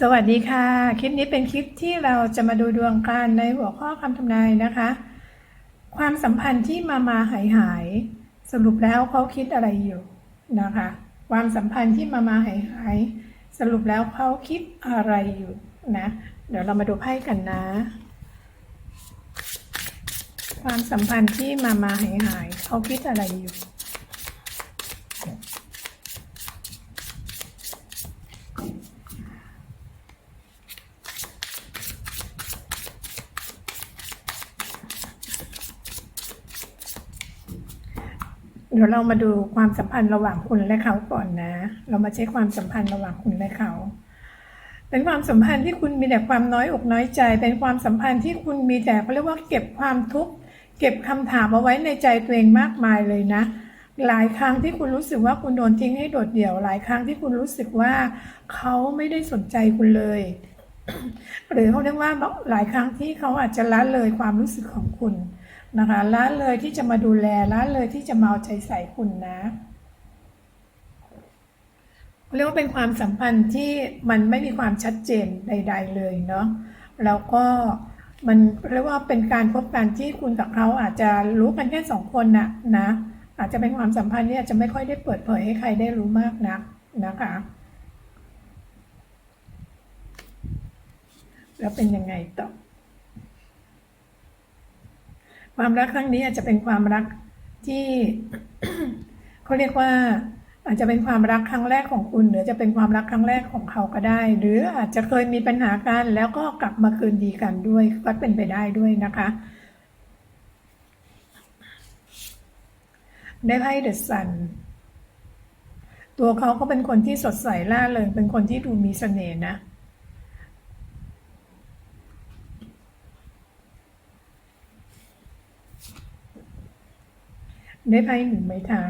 สวัสดีค่ะ คลิปนี้เป็นคลิปที่เราจะมาดูดวงกันในหัวข้อคำทำนายนะคะ ความสัมพันธ์ที่มามาหายหาย สรุปแล้วเขาคิดอะไรอยู่นะคะ ความสัมพันธ์ที่มามาหายหาย สรุปแล้วเขาคิดอะไรอยู่นะ เดี๋ยวเรามาดูไพ่กันนะ ความสัมพันธ์ที่มามาหายหายเขาคิดอะไรอยู่ เดี๋ยวเรามาดูความสัมพันธ์ระหว่างคุณและเขาก่อนนะ เรามาเช็คความสัมพันธ์ระหว่างคุณและเขา เป็นความสัมพันธ์ที่คุณมีแต่ความน้อยอกน้อยใจ เป็นความสัมพันธ์ที่คุณมีแต่เขาเรียกว่าเก็บความทุกข์เก็บคำถามเอาไว้ในใจตัวเองมากมายเลยนะ หลายครั้งที่คุณรู้สึกว่าคุณโดนทิ้งให้โดดเดี่ยว หลายครั้งที่คุณรู้สึกว่าเขาไม่ได้สนใจคุณเลย หรือเขาเรียกว่าหลายครั้งที่เขาอาจจะละเลยความรู้สึกของคุณ นะคะละเลยที่จะมาดูแลละเลยที่จะมาเอาใจใส่คุณนะเรียกว่าเป็นความสัมพันธ์ที่มันไม่มีความชัดเจนใด ๆ เลยเนาะแล้วก็มันเรียกว่าเป็นการพบกันที่คุณกับเขาอาจจะรู้กันแค่สองคนนะนะ อาจจะเป็นความสัมพันธ์ที่อาจจะไม่ค่อยได้เปิดเผยให้ใครได้รู้มากนักนะคะแล้วเป็นยังไงต่อ ความรักครั้งนี้อาจจะเป็นความรักที่เขาเรียกว่า อาจจะเป็นความรักครั้งแรกของคุณ หรือจะเป็นความรักครั้งแรกของเขาก็ได้ หรืออาจจะเคยมีปัญหากันแล้วก็กลับมาคืนดีกันด้วยก็เป็นไปได้ด้วยนะคะได้ไพ่เดอะซันตัวเขาก็เป็นคนที่สดใสล่าเริงเป็นคนที่ดูมีเสน่ห์นะ ได้ไพ่หนึ่งไม้เท้า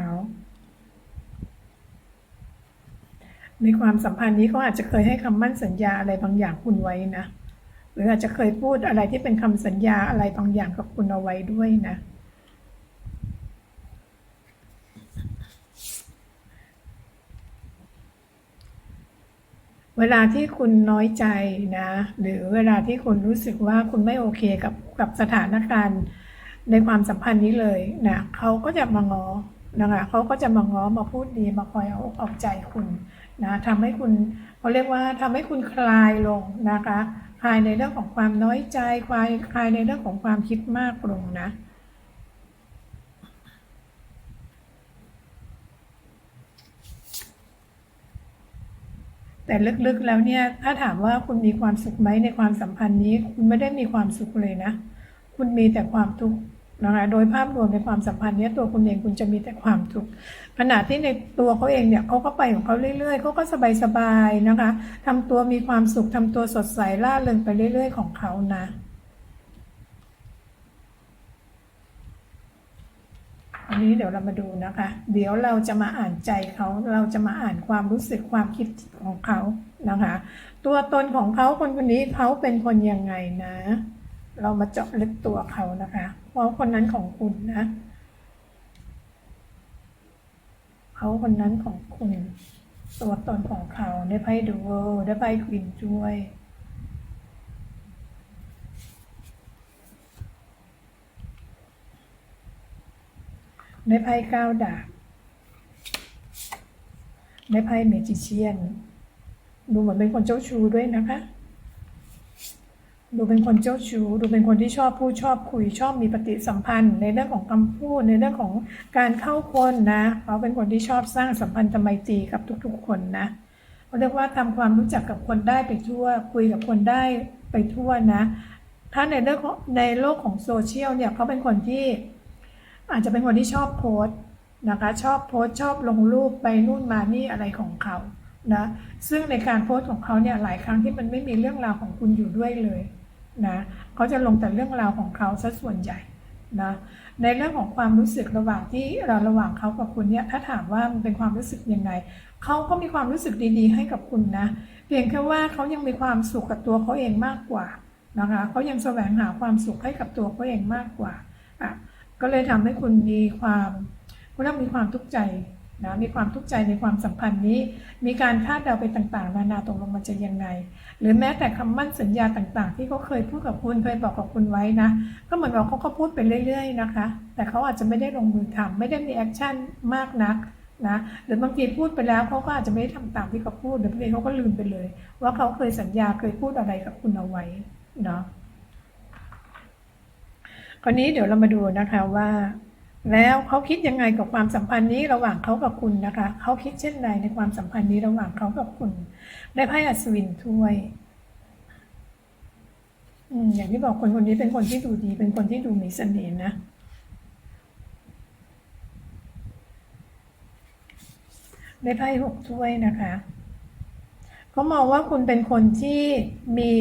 ในความสัมพันธ์นี้เขาอาจจะเคยให้คำมั่นสัญญาอะไรบางอย่างคุณไว้นะ หรืออาจจะเคยพูดอะไรที่เป็นคำสัญญาอะไรบางอย่างกับคุณเอาไว้ด้วยนะเวลาที่คุณน้อยใจนะ หรือเวลาที่คุณรู้สึกว่าคุณไม่โอเคกับกับสถานการณ์ ในความสัมพันธ์นี้เลยนะเขาก็จะมาง้อนะคะเขาก็จะมาง้อมาพูดดีมาคอยเอาอกเอาใจคุณนะทำให้คุณเขาเรียกว่าทำให้คุณคลายลงนะคะคลายในเรื่องของความน้อยใจคลายคลายในเรื่องของความคิดมากลงนะแต่ลึกๆแล้วเนี่ยถ้าถามว่าคุณมีความสุขไหมในความสัมพันธ์นี้ คุณไม่ได้มีความสุขเลยนะ คุณมีแต่ความทุกข์ นะคะโดยภาพรวมในความสัมพันธ์นี้ตัวคุณเองคุณจะมีแต่ความทุกข์ขณะที่ในตัวเขาเองเนี่ยเขาก็ไปของเขาเรื่อยๆเขาก็สบายๆนะคะทำตัวมีความสุขทำตัวสดใสล่าเริงไปเรื่อย ๆ ของเขานะอันนี้เดี๋ยวเรามาดูนะคะ เดี๋ยวเราจะมาอ่านใจเขาเราจะมาอ่านความรู้สึกความคิดของเขานะคะ ตัวตนของเขาคนคนนี้เขาเป็นคนยังไงนะ เรามาเจาะลึกตัวเขานะคะว่าคนนั้นของคุณนะเขาคนนั้นของคุณ ตัวตนของเขาได้ไพ่ดูเวลได้ไพ่ควินช่วยได้ไพ่ก้าวดาบได้ไพ่เมจิเชียน ดูเหมือนเป็นคนเจ้าชู้ด้วยนะคะ ดูเป็นคนเจ้าชู้ดูเป็นคนที่ชอบพูดชอบคุยชอบมีปฏิสัมพันธ์ ในเรื่องของคำพูดในเรื่องของการเข้าคนนะเขาเป็นคนที่ชอบสร้างสัมพันธ์ไมตรีกับทุกๆ คนนะเขาเรียกว่าทำความรู้จักกับคนได้ไปทั่ว คุยกับคนได้ไปทั่วนะ ถ้าในเรื่องของในโลกของโซเชียลเนี่ยเขาเป็นคนที่อาจจะเป็นคนที่ชอบโพสต์นะคะชอบโพสต์ชอบลงรูปไปนู่นมานี่อะไรของเขานะซึ่งในการโพสต์ของเขาเนี่ยหลายครั้งที่มันไม่มีเรื่องราวของคุณอยู่ด้วยเลย นะเขาจะลงแต่เรื่องราวของเขาซะส่วนใหญ่นะในเรื่องของความรู้สึกระหว่างที่เราระหว่างเขากับคุณเนี่ยถ้าถามว่ามันเป็นความรู้สึกยังไงเขาก็มีความรู้สึกดีๆ ให้กับคุณนะเพียงแค่ว่าเขายังมีความสุขกับตัวเขาเองมากกว่านะคะเขายังแสวงหาความสุขให้กับตัวเขาเองมากกว่าอะก็เลยทำให้คุณมีความคุณต้องมีความทุกข์ใจ นะมีความทุกข์ใจในความสัมพันธ์นี้ มีการคาดเดาไปต่างๆ นานาตกลงมันจะยังไง หรือแม้แต่คำมั่นสัญญาต่างๆ ที่เขาเคยพูดกับคุณเคยบอกกับคุณไว้นะ ก็เหมือนว่าเขาก็พูดไปเรื่อย ๆ นะคะ แต่เขาอาจจะไม่ได้ลงมือทำไม่ได้มีแอคชั่นมากนักนะหรือบางทีพูดไปแล้วเขาก็อาจจะไม่ได้ทำตามที่เขาพูดหรือบางทีเขาก็ลืมไปเลย ว่าเขาเคยสัญญาเคยพูดอะไรกับคุณเอาไว้เนาะคราวนี้เดี๋ยวเรามาดูนะคะว่า แล้วเขาคิดยังไงกับความสัมพันธ์นี้ระหว่างเขากับคุณนะคะ เขาคิดเช่นไรในความสัมพันธ์นี้ระหว่างเขากับคุณ ได้ไพ่อัศวินถ้วยอย่างที่บอกคนคนนี้เป็นคนที่ดูดี เป็นคนที่ดูมีเสน่ห์นะ ได้ไพ่หกถ้วยนะคะเขามองว่าคุณเป็นคนที่มี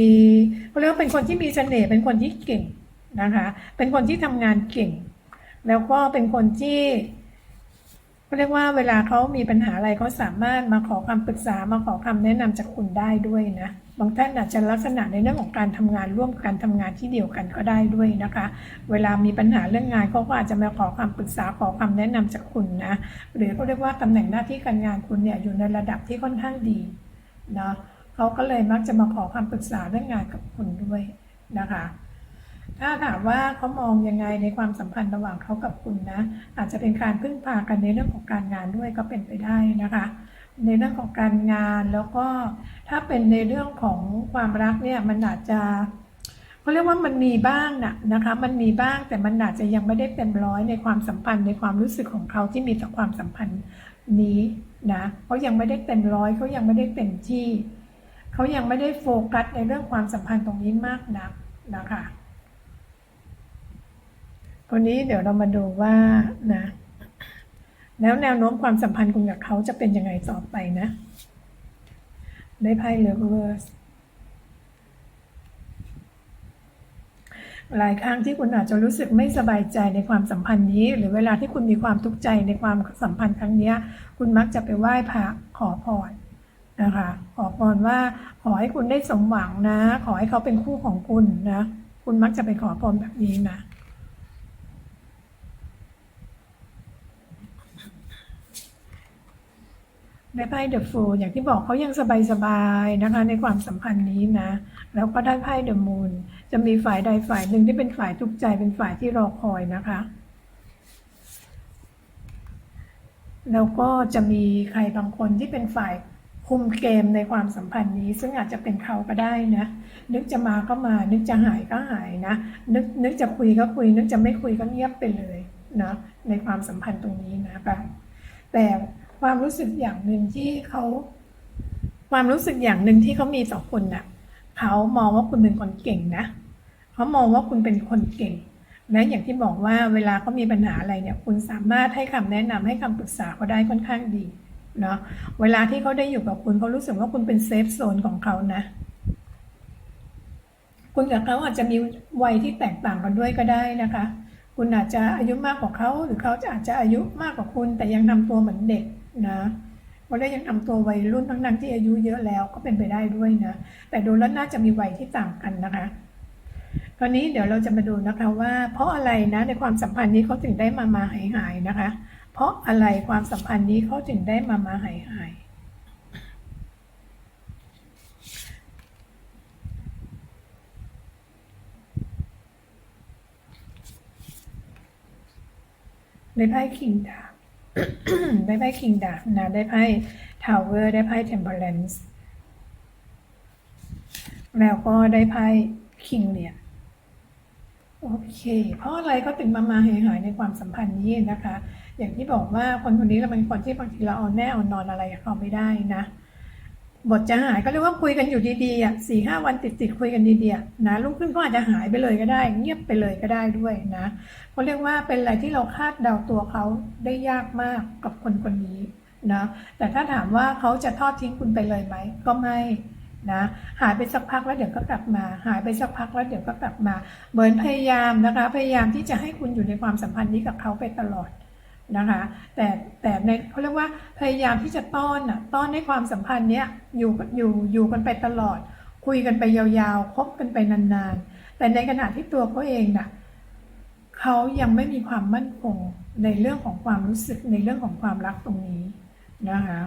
เขาเรียกว่าเป็นคนที่มีเสน่ห์เป็นคนที่เก่งนะคะ เป็นคนที่ทำงานเก่ง แล้วก็เป็นคนที่เขาเรียกว่าเวลาเขามีปัญหาอะไรเขาสามารถมาขอคำปรึกษามาขอคำแนะนำจากคุณได้ด้วยนะบางท่านอาจจะลักษณะในเรื่องของการทำงานร่วมกันทำงานที่เดียวกันก็ได้ด้วยนะคะ เวลามีปัญหาเรื่องงานเขาก็อาจจะมาขอคำปรึกษาขอคำแนะนำจากคุณนะหรือเขาเรียกว่าตำแหน่งหน้าที่การงานคุณเนี่ยอยู่ในระดับที่ค่อนข้างดีเนาะเขาก็เลยมักจะมาขอคำปรึกษาเรื่องงานกับคุณด้วยนะคะ ถ้าถามว่าเขามองยังไงในความสัมพันธ์ระหว่างเขากับคุณนะ อาจจะเป็นการพึ่งพากันในเรื่องของการงานด้วยก็เป็นไปได้นะคะ ในเรื่องของการงานแล้วก็ถ้าเป็นในเรื่องของความรักเนี่ยมันอาจจะเขาเรียกว่ามันมีบ้างนะนะคะ มันมีบ้างแต่มันอาจจะยังไม่ได้เต็มร้อยในความสัมพันธ์ในความรู้สึกของเขาที่มีต่อความสัมพันธ์นี้นะเขายังไม่ได้เต็มร้อยเขายังไม่ได้เต็มที่เขายังไม่ได้โฟกัสในเรื่องความสัมพันธ์ตรงนี้มากนักนะคะ คนนี้เดี๋ยวเรามาดูว่านะ แล้วแนวโน้มความสัมพันธ์คุณกับเขาจะเป็นยังไงต่อไปนะ ได้ไพ่เลเวอร์สหลายครั้งที่คุณอาจจะรู้สึกไม่สบายใจในความสัมพันธ์นี้ หรือเวลาที่คุณมีความทุกข์ใจในความสัมพันธ์ครั้งนี้คุณมักจะไปไหว้พระขอพรนะคะขอพรว่าขอให้คุณได้สมหวังนะ ขอให้เขาเป็นคู่ของคุณนะ คุณมักจะไปขอพรแบบนี้นะ ได้ไพ่เดอะฟูอย่างที่บอกเขายังสบายๆนะคะ ในความสัมพันธ์นี้นะ แล้วก็ได้ไพ่เดอะมูนจะมีฝ่ายใดฝ่ายหนึ่งที่เป็นฝ่ายทุกข์ใจเป็นฝ่ายที่รอคอยนะคะ แล้วก็จะมีใครบางคนที่เป็นฝ่ายคุมเกมในความสัมพันธ์นี้ ซึ่งอาจจะเป็นเขาก็ได้นะ นึกจะมาก็มา นึกจะหายก็หายนะ นึกนึกจะคุยก็คุย นึกจะไม่คุยก็เงียบไปเลยนะในความสัมพันธ์ตรงนี้นะคะแต่ ความรู้สึกอย่างหนึ่งที่เขาความรู้สึกอย่างหนึ่งที่เขามีต่อคุณน่ะเขามองว่าคุณเป็นคนเก่งนะเขามองว่าคุณเป็นคนเก่งและอย่างที่บอกว่าเวลาเขามีปัญหาอะไรเนี่ย คุณสามารถให้คำแนะนำให้คำปรึกษาเขาได้ค่อนข้างดีเนาะเวลาที่เขาได้อยู่กับคุณเขารู้สึกว่าคุณเป็นเซฟโซนของเขานะ คุณกับเขาอาจจะมีวัยที่แตกต่างกันด้วยก็ได้นะคะ คุณอาจจะอายุมากกว่าเขาหรือเขาจะอาจจะอายุมากกว่าคุณ แต่ยังทำตัวเหมือนเด็ก นะเขาได้ยังทำตัววัยรุ่นทั้งนั้นที่อายุเยอะแล้วก็เป็นไปได้ด้วยนะ แต่ดูแล้วน่าจะมีวัยที่ต่างกันนะคะคราวนี้เดี๋ยวเราจะมาดูนะคะว่า เพราะอะไรนะในความสัมพันธ์นี้เขาถึงได้มามาหายหายนะคะ เพราะอะไรความสัมพันธ์นี้เขาถึงได้มามาหายหายได้ไพ่คิงดาบ ได้ไพ่คิงดาบนะได้ไพ่ทาวเวอร์ได้ไพ่เทมเพลนซ์แล้วก็ได้ไพ่คิงเนี่ยโอเค เพราะอะไรเขาถึงมามาหายหายในความสัมพันธ์นี้นะคะ อย่างที่บอกว่าคนคนนี้เราเป็นคนที่บางทีเราเอาแน่เอานอนอะไรกับเขาไม่ได้นะ บทจะหายก็เรียกว่าคุยกันอยู่ดีๆอะสี่ห้าวันติดๆคุยกันดีๆนะลูกขึ้นก็อาจจะหายไปเลยก็ได้ เงียบไปเลยก็ได้ด้วยนะเขาเรียกว่าเป็นอะไรที่เราคาดเดาตัวเขาได้ยากมากกับคนคนนี้นะแต่ถ้าถามว่าเขาจะทอดทิ้งคุณไปเลยไหมก็ไม่นะหายไปสักพักแล้วเดี๋ยวก็กลับมา หายไปสักพักแล้วเดี๋ยวก็กลับมาเหมือนพยายามนะคะพยายามที่จะให้คุณอยู่ในความสัมพันธ์นี้กับเขาไปตลอด นะคะแต่แต่ในเขาเรียกว่าพยายามที่จะต้อนอะต้อนให้ความสัมพันธ์เนี้ยอยู่อยู่อยู่กันไปตลอด คุยกันไปยาวๆคบกันไปนานๆ แต่ในขณะที่ตัวเขาเองน่ะเขายังไม่มีความมั่นคงในเรื่องของความรู้สึกในเรื่องของความรักตรงนี้นะคะ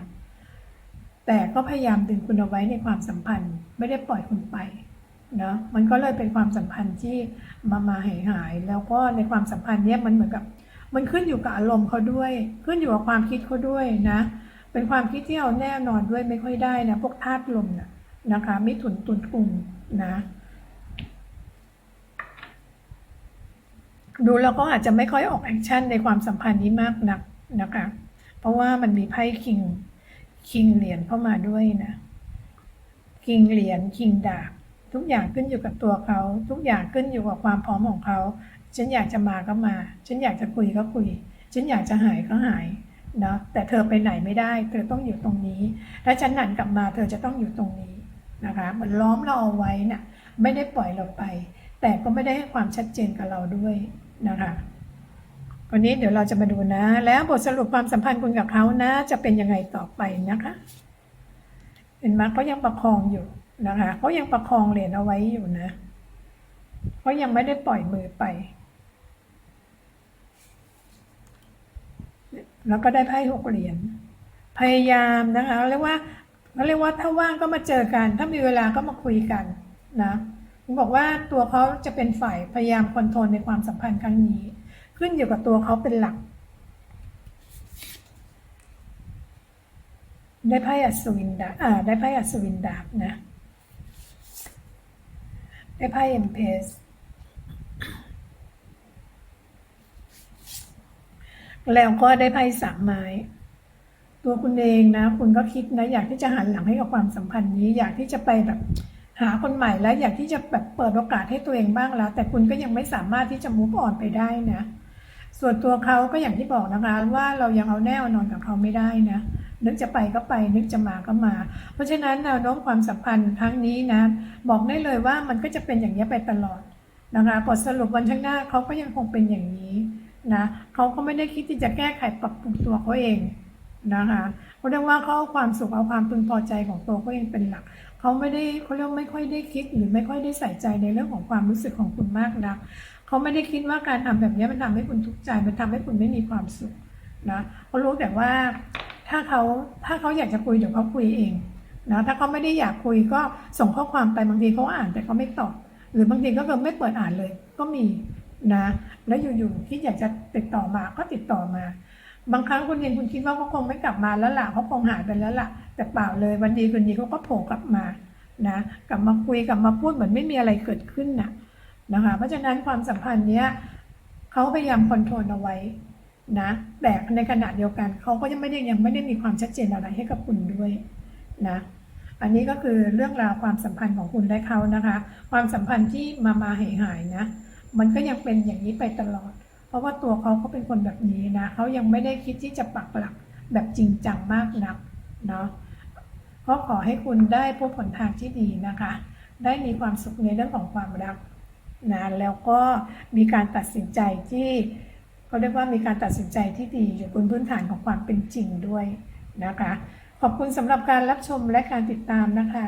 แต่ก็พยายามดึงคุณเอาไว้ในความสัมพันธ์ ไม่ได้ปล่อยคุณไปเนาะมันก็เลยเป็นความสัมพันธ์ที่มามาหายหายแล้วก็ในความสัมพันธ์เนี้ยมันเหมือนกับ มันขึ้นอยู่กับอารมณ์เขาด้วย ขึ้นอยู่กับความคิดเขาด้วยนะ เป็นความคิดที่เอาแน่นอนด้วยไม่ค่อยได้นะพวกธาตุลมนะนะคะมิถุนตุนกุมนะดูแล้วก็อาจจะไม่ค่อยออกแอคชั่นในความสัมพันธ์นี้มากนักนะคะ เพราะว่ามันมีไพ่คิงคิงเหรียญเข้ามาด้วยนะ คิงเหรียญคิงดาบ ทุกอย่างขึ้นอยู่กับตัวเขา ทุกอย่างขึ้นอยู่กับความพร้อมของเขา ฉันอยากจะมาก็มา ฉันอยากจะคุยก็คุย ฉันอยากจะหายก็หายนะแต่เธอไปไหนไม่ได้ เธอต้องอยู่ตรงนี้ ถ้าฉันหันกลับมาเธอจะต้องอยู่ตรงนี้นะคะมันล้อมเราเอาไว้น่ะไม่ได้ปล่อยเราไป แต่ก็ไม่ได้ให้ความชัดเจนกับเราด้วยนะคะวันนี้เดี๋ยวเราจะมาดูนะ แล้วบทสรุปความสัมพันธ์คุณกับเขานะ จะเป็นยังไงต่อไปนะคะ เห็นไหมเขายังประคองอยู่ นะคะเขายังประคองเหรียญเอาไว้อยู่นะเขายังไม่ได้ปล่อยมือไป แล้วก็ได้ไพ่หกเหรียญพยายามนะคะเรียกว่าเขาเรียกว่าถ้าว่างก็มาเจอกัน ถ้ามีเวลาก็มาคุยกันนะผมบอกว่าตัวเขาจะเป็นฝ่ายพยายามคอนโทรลในความสัมพันธ์ครั้งนี้ ขึ้นอยู่กับตัวเขาเป็นหลัก ได้ไพ่อัศวินดาอ่าได้ไพ่อัศวินดาบนะ ได้ไพ่เอ็มเพสแล้วก็ได้ไพ่สามไม้ ตัวคุณเองนะ คุณก็คิดนะ อยากที่จะหันหลังให้กับความสัมพันธ์นี้ อยากที่จะไปแบบหาคนใหม่แล้วอยากที่จะแบบเปิดโอกาสให้ตัวเองบ้างแล้ว แต่คุณก็ยังไม่สามารถที่จะมูฟออนไปได้นะ ส่วนตัวเขาก็อย่างที่บอกนะคะว่าเรายังเอาแน่เอานอนกับเขาไม่ได้นะ นึกจะไปก็ไป นึกจะมาก็มา เพราะฉะนั้นแนวโน้มความสัมพันธ์ครั้งนี้นะ บอกได้เลยว่ามันก็จะเป็นอย่างนี้ไปตลอดนะคะบทสรุปวันข้างหน้าเขาก็ยังคงเป็นอย่างนี้นะเขาก็ไม่ได้คิดที่จะแก้ไขปรับปรุงตัวเขาเองนะคะเขาเรียกว่าเขาเอาความสุขเอาความพึงพอใจของตัวเขาเองเป็นหลักเขาไม่ได้เขาเรียกไม่ค่อยได้คิดหรือไม่ค่อยได้ใส่ใจในเรื่องของความรู้สึกของคุณมากนักเขาไม่ได้คิดว่าการทำแบบนี้มันทำให้คุณทุกข์ใจมันทำให้คุณไม่มีความสุขนะเขารู้แต่ว่า ถ้าเขาถ้าเขาอยากจะคุยเดี๋ยวเขาคุยเองนะถ้าเขาไม่ได้อยากคุยก็ส่งข้อความไปบางทีเขาอ่านแต่เขาไม่ตอบ หรือบางทีก็คือไม่เปิดอ่านเลย ก็มีนะแล้วอยู่ๆที่อยากจะติดต่อมาก็ติดต่อมา บางครั้งคุณเองคุณคิดว่าเขาคงไม่กลับมาแล้วล่ะเขาคงหายไปแล้วล่ะ แต่เปล่าเลยวันดีคืนดีเขาก็โผล่กลับมานะกลับมาคุยกลับมาพูดเหมือนไม่มีอะไรเกิดขึ้นน่ะนะคะเพราะฉะนั้นความสัมพันธ์เนี้ยเขาพยายามคอนโทรลเอาไว้ นะแต่ในขณะเดียวกันเขาก็ยังไม่ได้ยังไม่ได้มีความชัดเจนอะไรให้กับคุณด้วยนะอันนี้ก็คือเรื่องราวความสัมพันธ์ของคุณและเขานะคะ ความสัมพันธ์ที่มามาหายหายนะ มันก็ยังเป็นอย่างนี้ไปตลอด เพราะว่าตัวเขาเขาเป็นคนแบบนี้นะเขายังไม่ได้คิดที่จะปักหลักแบบจริงจังมากนักเนาะก็ขอให้คุณได้พบผลทางที่ดีนะคะ ได้มีความสุขในเรื่องของความรักนะแล้วก็มีการตัดสินใจที่ เขาเรียกว่ามีการตัดสินใจที่ดีอยู่บนพื้นฐานของความเป็นจริงด้วยนะคะ ขอบคุณสำหรับการรับชมและการติดตามนะคะ